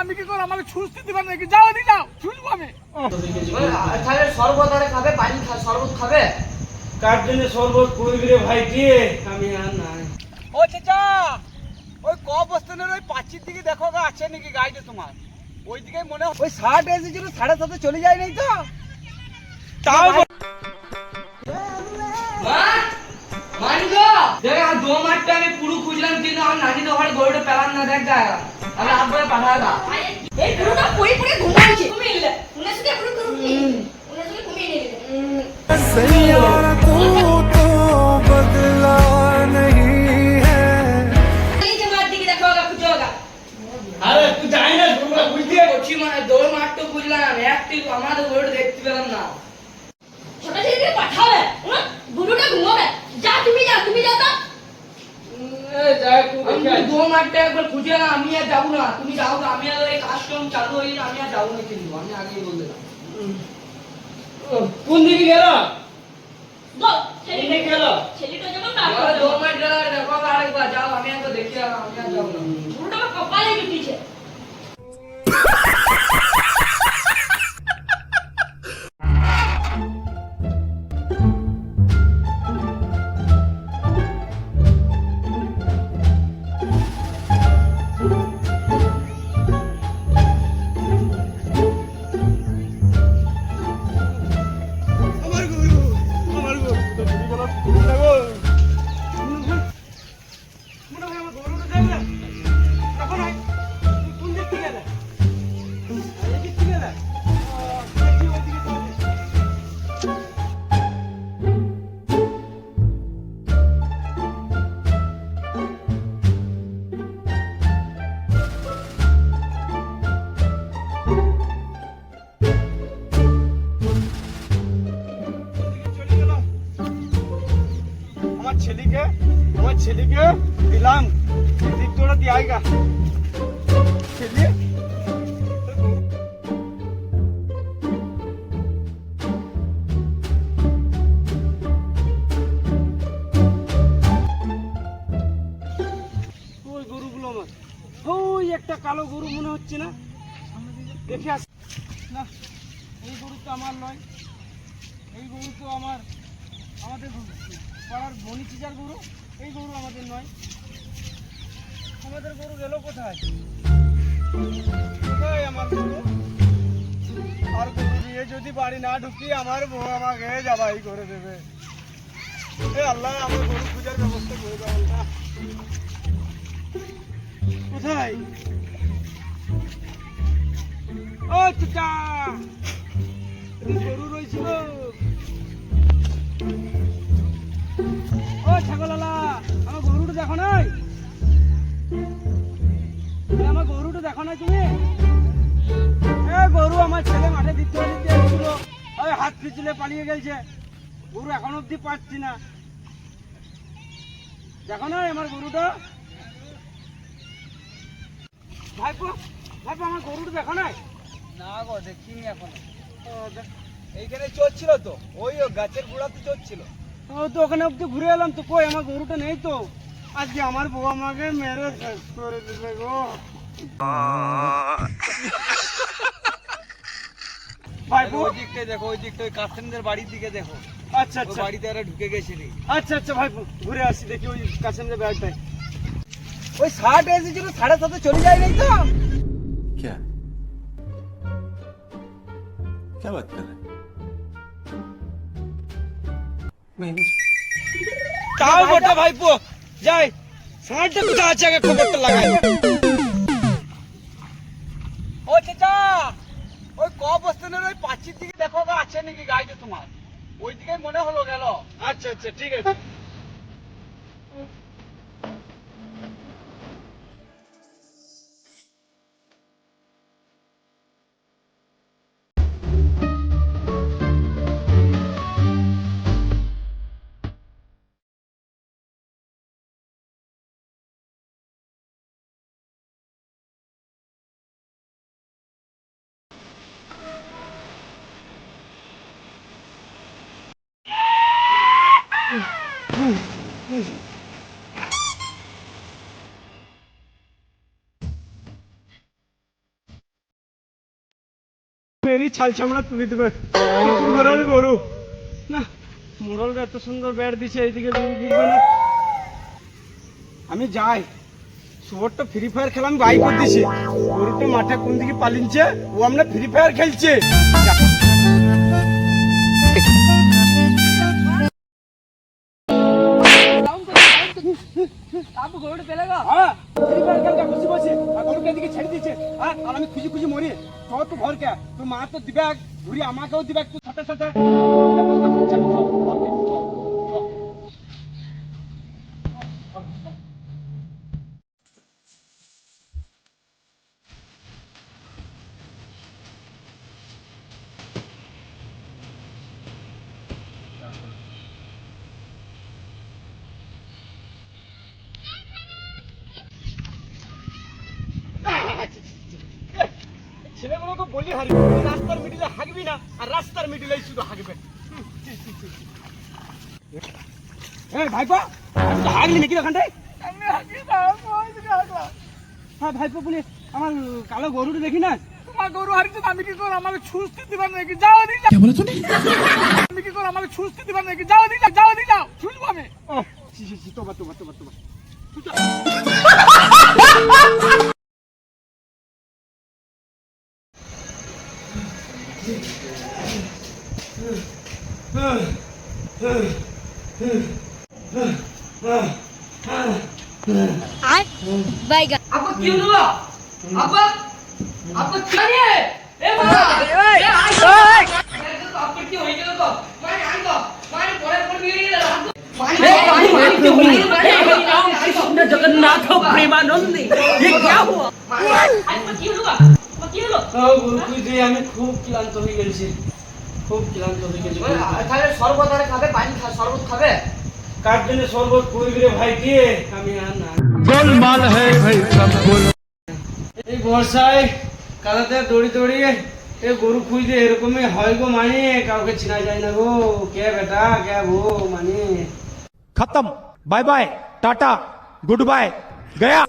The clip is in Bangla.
আমি কি করে আমাকে ছুঁচ দিতে পারি নাকি? যাও এদিকে যাও। ছুঁচবো আমি তাহলে শরবত আরে খাবে পানি শরবত খাবে? কার জন্য শরবত করবি রে ভাই দিয়ে আমি আর নাই। ও চাচা ওই ক বস্তানের ওই পাঁচির দিকে দেখো গা আছে নাকি গাড়িটা তোমার? ওই দিকে মনে হয় ওই ষাট এসেছিল সাড়ে সাথে চলে যায় নাই তো? তাও মা মানি গো দেখ আর দো মাঠটা আমি পুরো খুঁজলাম কিন্তু আমার নানি তো ঘরে গরুটা পেলাম না দেখ গায়ে అలా అప్పుడు పడాలా ఏ గురుగా పోయి పోయి గుమ్మాలి కుమ్మి ఇల్ల ఉన్నసుకే గురు కుమ్మి ఉన్నసుకే కుమ్మి ఇల్ల సయ్యా আমি। মাঠটা একবার খুঁজে না আমি আর যাব না। তুমি যাও না আমি আর এই আশ্রম চালু হয়ে আমি আর যাব না কিন্তু আমি আগেই বলে দিলাম। কোন দিকে গেল? ছেলেটা গেল? ছেলেটা যখন এবার দো কাজ মাঠ গেলে দেখো আমার ছেলেকে আমার ছেলেকে দিলাম। তোরা দিয়ে আইগা ছেলে একটা কালো গরু মনে হচ্ছে না। দেখে আস না, এই গরু তো আমার নয়। এই গরু তো আমার আমাদের পাড়ার বনি চিজার গরু, এই গরু আমাদের নয়। আমাদের গরু গেল কোথায়? কোথায় আমার গরু? আর গরু দিয়ে যদি বাড়ি না ঢুকি, আমার বউ আমাকে যাবাই করে দেবে। এ আল্লাহ, আমার গরু পূজার ব্যবস্থা করে দাও আল্লাহ কোথায়? ও, চাচা! হাত পিছলে পালিয়ে গেছে গরু এখন অব্দি পাচ্ছি না। দেখো নাই আমার গরুটা। ভাইপো ভাইপো আমার গরুটা দেখো নাই না গো দেখিনি এখন। ও, দেখ- এইখানে চলছিল তো ওই গাছের গোড়াতে চলছিল ও তো ওখানে অব্দি ঘুরে এলাম তো কই আমার গরুটা নেই তো। আজকে আমার বউ আমাকে মেরে শেষ করে দেবে গো। ওই দিকটায় দেখো ওই দিকটা ওই কাসেমদের বাড়ির দিকে দেখো আচ্ছা ওই আচ্ছা বাড়িতে এরা ঢুকে গেছিলি আচ্ছা আচ্ছা ভাইপো ঘুরে আসি দেখি ওই কাছে ব্যাগটাই ওই ষাট এসেছিল সাড়ে সাথে চলে যায় নাই তো क्या क्या बात कर रहे हैं मैं नहीं তাও বটে ভাইপো যাই ষাটটা কোথায় আছে আগে খবরটা লাগাই ক ওই পাঁচির দিকে দেখো আছে নাকি গাড়িটা তোমার? ওই দিকে মনে হলো গেল। আচ্ছা আচ্ছা ঠিক আছে। মেরি ছাল চামড়া তুলে দেবে মোড়ল গরু না মোড়ল এত সুন্দর ব্যাট দিছে এইদিকে গরু না। আমি যাই। সুবরটা ফ্রি ফায়ার খেলা আমি বাই করে দিছি। গরুটা মাঠে কোন দিকে পালিনছে ও আমরা ফ্রি ফায়ার খেলছে। যা। আপু গরুটা পেলে গো হ্যাঁ ফ্রি ফায়ার খেলতে বসে বসে এদিকে ছেড়ে দিচ্ছে আর আমি খুঁজি খুঁজি মরি। তোর তো তো ঘরকে তোর মা তো দিবে ঘুরি আমাকেও দিবে একটু সাথে সাথে। ছেলেগুলোকে বলি হারি রাস্তার মিডিলে হাগবি না আর রাস্তার মিডিলেই শুধু হাগবে। এই ভাইপো আমি তো হাগলি নাকি ওখানটায়? আমি হ্যাঁ ভাইপো বলে আমার কালো গরুটা দেখি না? তোমার গরু হারিছে আমি কি করে আমাকে ছুঁচতে দিবার নাকি যাও দি কে বলে তুমি আমি কি করে আমাকে ছুঁচতে দিবার নাকি যাও দি যাও দি যাও। ছুঁচবো আমি। সি সি সি তোবা তোবা তোবা তোবা Ay, baik. Apa kau dulu? Apa? Apa kau ni? Eh, mana? Eh, ayo. Apa kau ini kau? Mana aku? Mana boleh pun biri dah. Krishna Jagannath Premanandi ये क्या हुआ आज मत क्यों लगा मत क्यों लगा गुरु जी हमें खूब क्लांत हो गई খুব ক্লান্ত হয়ে গেছি তাহলে শরবত খাবে পানি খা শরবত খাবে? কার জন্য শরবত করবি রে ভাই আমি ভাই সব গোল এই বর্ষায় কাদাতে দড়ি দড়িয়ে এ গরু খুঁজতে এরকমই হয় গো মানে কাউকে চিনা যায় না গো। কে বেটা কে গো মানে? খতম। Bye bye tata good bye Gaya.